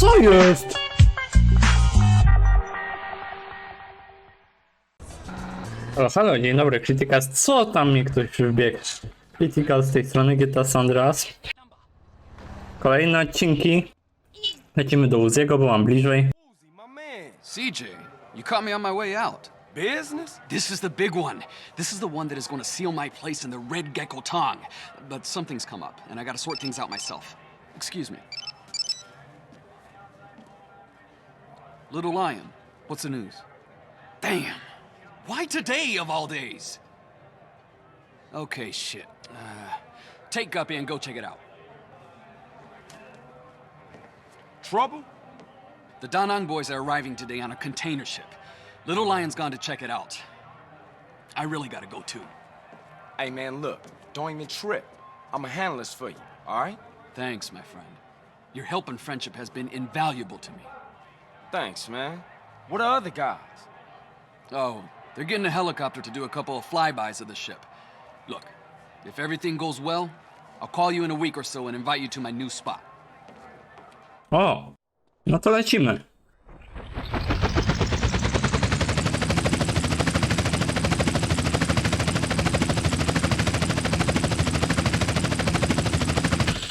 Co jest? O, halo, dzień dobry, Critical. Co tam mi ktoś wbiegł? Critical z tej strony GTA San Andreas. Kolejne odcinki. Lecimy do Uziego, bo mam bliżej. CJ, you caught me on my way out. Business? This is the big one. This is the one that is going to seal my place in the Red Gecko Tong. But something's come up, and I gotta sort things out myself. Excuse me. Little Lion, what's the news? Damn! Why today of all days? Okay, shit. Uh, take Guppy and go check it out. Trouble? The Da Nang boys are arriving today on a container ship. Little Lion's gone to check it out. I really gotta go too. Hey, man, look. Don't even trip. I'ma handle this for you, all right? Thanks, my friend. Your help and friendship has been invaluable to me. Thanks, man. What are other guys? Oh, they're getting a helicopter to do a couple of flybys of the ship. Look, if everything goes well, I'll call you in a week or so and invite you to my new spot. O, no to lecimy.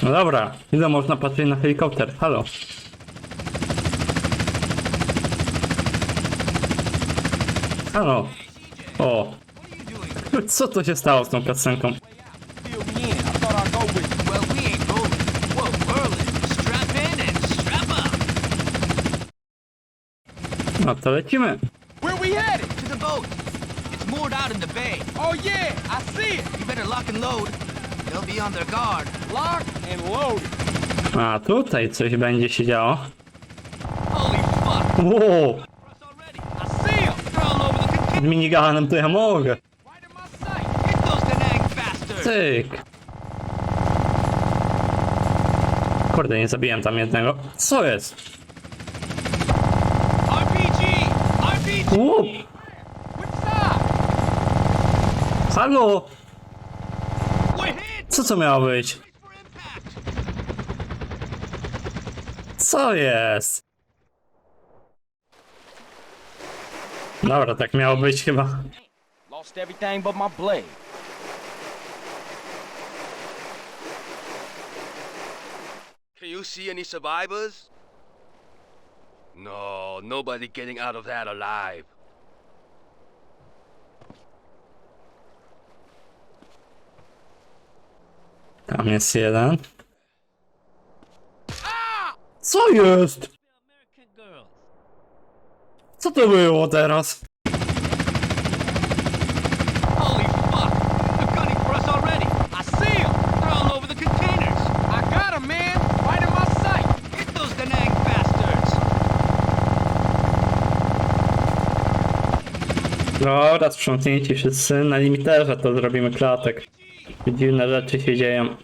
No dobra, ile można patrzeć na helikopter? Halo. Halo. O. Co to się stało z tą piosenką? No to lecimy. Where we headed? To the boat. It's moored out in the bay. Oh, yeah, I see it. You better lock and load. They'll be on their guard. Lock and loaded. A tutaj coś będzie się działo. Holy fuck. Wow, Us already. I see him. They're all over the container. z miniganem to ja mogę. Cyk. Kurde, nie zabiłem tam jednego. Co jest? Łup! Halo! Co to miało być? Co jest? Dobra, tak miało być chyba. Lost everything but my blade. Can you see any survivors? No, nobody getting out of that alive. Tam jest jeden. Co jest? Co to było teraz? Holy fuck. They're gunning for us already. I see him. They're all over the containers. I got him, man. Right in my sight. Get those Danang bastards. Dobra, sprzątnięci wszyscy. Na limiterze to zrobimy klatek. Dziwne rzeczy się dzieją.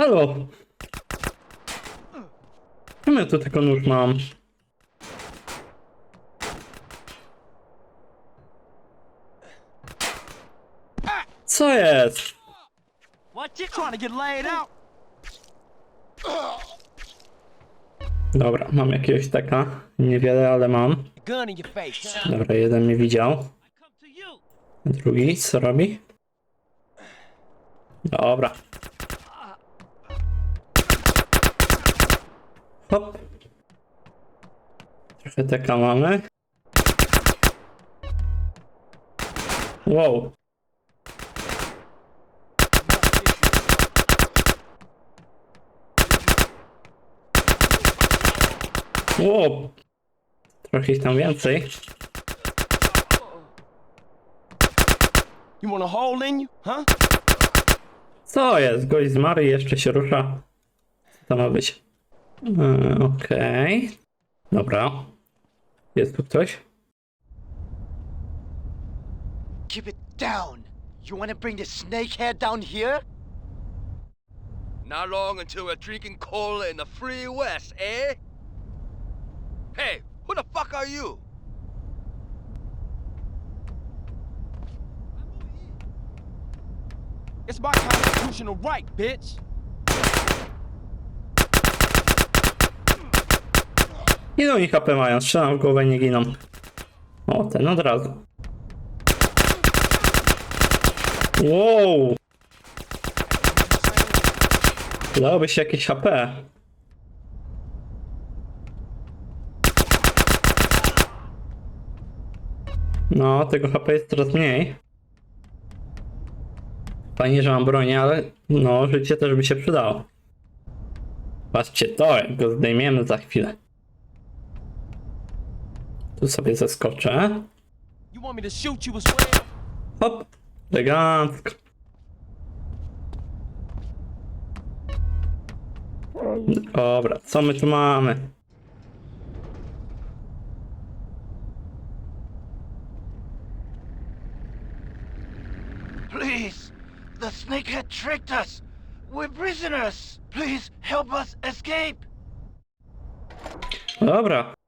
Halo! Czemu ja tu tylko nóż mam? Co jest? What? You trying to get laid out? Dobra, mam jakiegoś taka. Niewiele, ale mam. Gun in your face. huh? Dobra, jeden mnie widział. I come to you. A drugi, co robi? Dobra. Hop. Trochę taka mamy. Wow. Wow. Trochę ich tam więcej. You want a hole in you, huh? Co jest? Gość zmarł i jeszcze się rusza. Co to ma być? Yy, Okej. Dobra. Jest tu ktoś? Keep it down. You want to bring the snakehead down here? Not long until we're drinking cola in the free west, eh? Hey, who the fuck are you? It's my constitutional right, bitch. Ile oni HP mają? Strzelam w głowę, nie giną. O, ten od razu. Wow! Dałoby się jakieś HP. No, tego HP jest coraz mniej. Fajnie, że mam bronię, ale no, życie też by się przydało. Patrzcie to, jak go zdejmiemy za chwilę. You as well? Hop, elegancko. Dobra, co my tu mamy? Please! The snakehead tricked us! We're prisoners! Please help us escape! Dobra.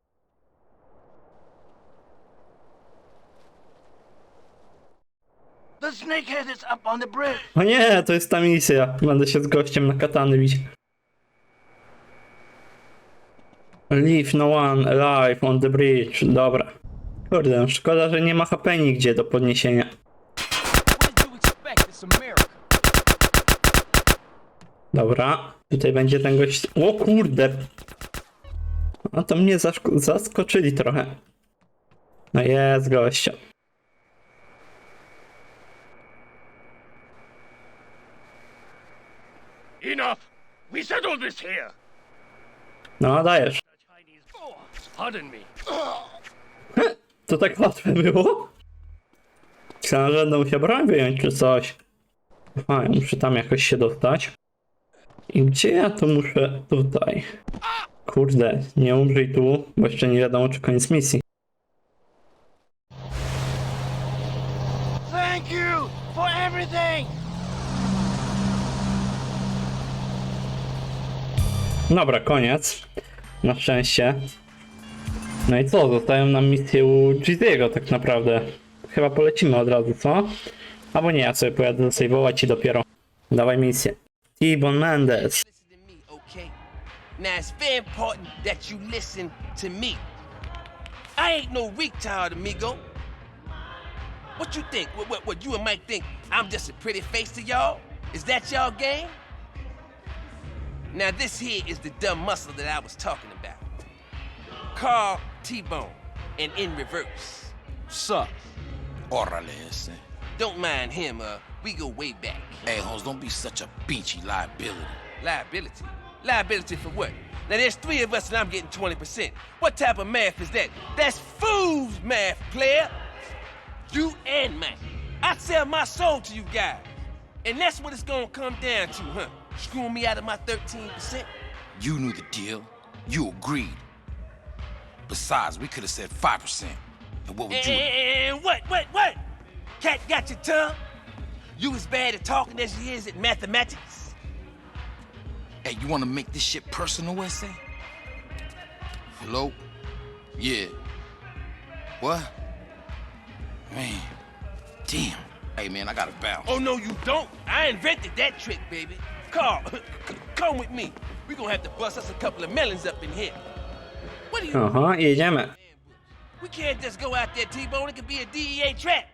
O nie, to jest ta misja. Będę się z gościem na katany bić. Leave no one alive on the bridge. Dobra. Kurde, szkoda, że nie ma HP nigdzie do podniesienia. Dobra, tutaj będzie ten gość. O kurde! A to mnie zaskoczyli trochę. No jest gościa. Enough! We settled this here! No dajesz. Pardon me. To tak łatwe było? Myślałem, że będę musiał broń wyjąć czy coś. A, ja muszę tam jakoś się dostać. I gdzie ja to muszę? Tutaj. Kurde, nie umrzyj tu, bo jeszcze nie wiadomo czy koniec misji. Thank you for everything! Dobra, koniec. Na szczęście. No i co? Zostają nam misje u Giziego tak naprawdę. Chyba polecimy od razu, co? Albo nie, ja sobie pojadę zasejwować i dopiero. Dawaj misję. T-Bone Mendes. Now it's very important that you listen to me. I ain't no retard, amigo. What you think? What, what, what you and Mike think? I'm just a pretty face to y'all? Is that y'all game? Now this here is the dumb muscle that I was talking about. Carl T-Bone, and in reverse. Sup? Órale ese. Don't mind him, uh, we go way back. Hey, Holmes, don't be such a beachy liability. Liability? Liability for what? Now there's three of us and I'm getting 20%. What type of math is that? That's fool's math, player. You and Mike. I sell my soul to you guys. And that's what it's gonna come down to, huh? Screwing me out of my 13%? You knew the deal. You agreed. Besides, we could have said 5%. And what would you... And what, what, what? Cat got your tongue? You as bad at talking as you is at mathematics? Hey, you want to make this shit personal, essay? Hello? Yeah. What? Man. Damn. Hey, man, I gotta bounce. Oh, no, you don't. I invented that trick, baby. Carl, come with me. we gonna have to bust us a couple of melons up in here. What do you... Aha, jedziemy. We can't just go out there, T-Bone. It could be a DEA trap.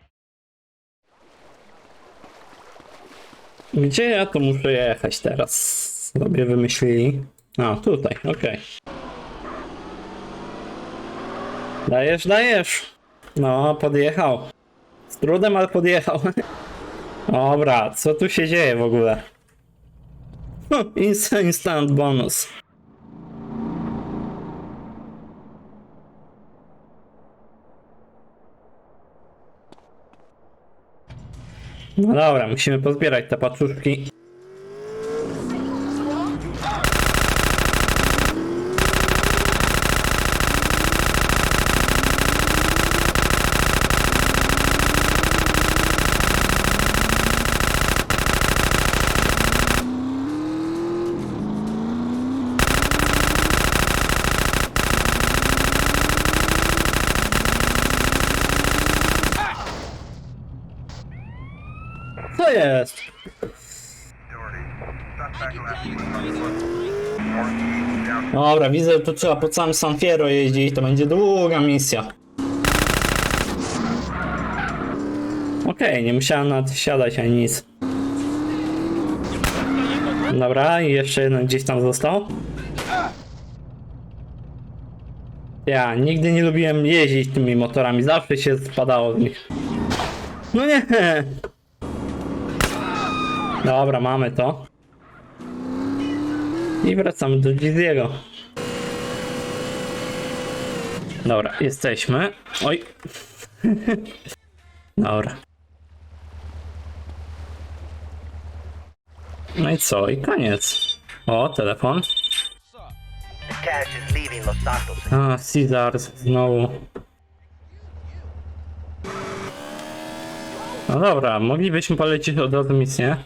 Gdzie ja tu muszę jechać teraz? Sobie wymyślili. A, tutaj, okej. Dajesz, dajesz. No, podjechał. Z trudem, ale podjechał. Dobra, co tu się dzieje w ogóle? Ins- Instant bonus. No dobra, musimy pozbierać te paczuszki. Jest? Dobra, widzę, że tu trzeba po całym San Fierro jeździć, to będzie długa misja. Okej, nie musiałem nawet siadać ani nic. Dobra, i jeszcze jeden gdzieś tam został. Ja nigdy nie lubiłem jeździć tymi motorami, zawsze się spadało z nich. No nie! Dobra, mamy to. I wracamy do Giziego. Dobra, jesteśmy. Oj. Dobra. No i co? I koniec. O, telefon. A, Caesars znowu. No dobra, moglibyśmy polecieć od razu misję.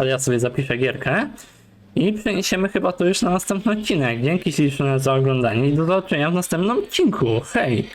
Ale ja sobie zapiszę gierkę. I przeniesiemy chyba to już na następny odcinek. Dzięki śliczne za oglądanie i do zobaczenia w następnym odcinku. Hej!